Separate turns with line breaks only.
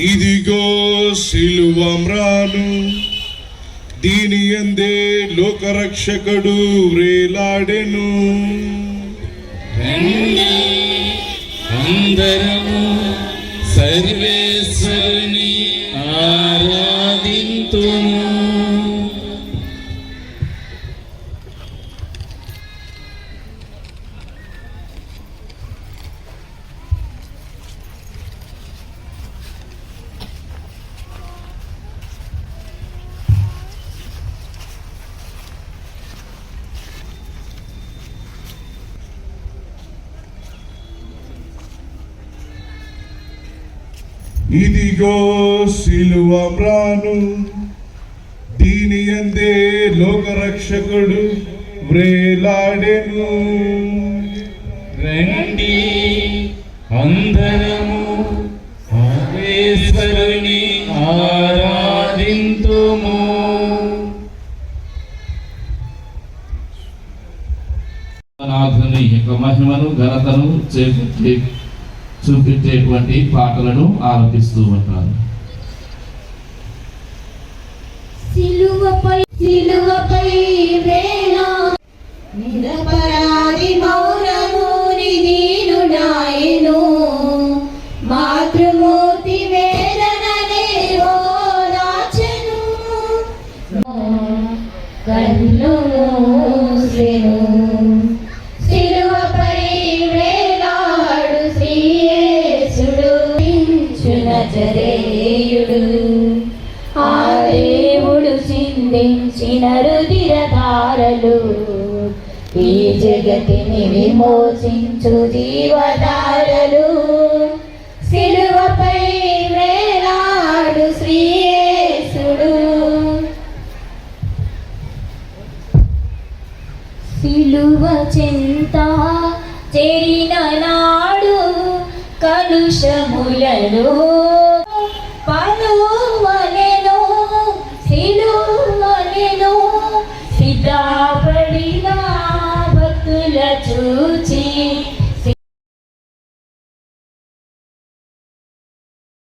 ఇదిగో సిలువమ్రాను దీని ఎందే లోకరక్షకుడు వ్రేలాడెను
అందరము సర్వే
ఇదిగో సిలువమ్రాను దీని ఎందే లోకరక్షకుడు వ్రేలాడెను.
రండి అందరము సర్వేశ్వరుని ఆరాధింతుము. నాథుని యొక్క మహిమను ఘనతను చేపట్టే చూపించేటువంటి పాటలను ఆలపిస్తూ ఉంటారు.
సిలువపై సిలువపై వేళ. నిరపరాధి మౌనముని దీనుడాయను మాతృమూర్తి వేదననే ఓదాచెను కన్ను మూసెను దించున జరేయుడు ఆ దేవుడు చిందించిన రుధిరధారలు. ఈ జగతిని విమోచించు జీవధారలు. సిలువపై వేలాడు శ్రీయేసుడు. సిలువ చింత చేరిన దోషములను పలువలెను సిలువలెను సిద్ధపడిన భక్తుల చూచి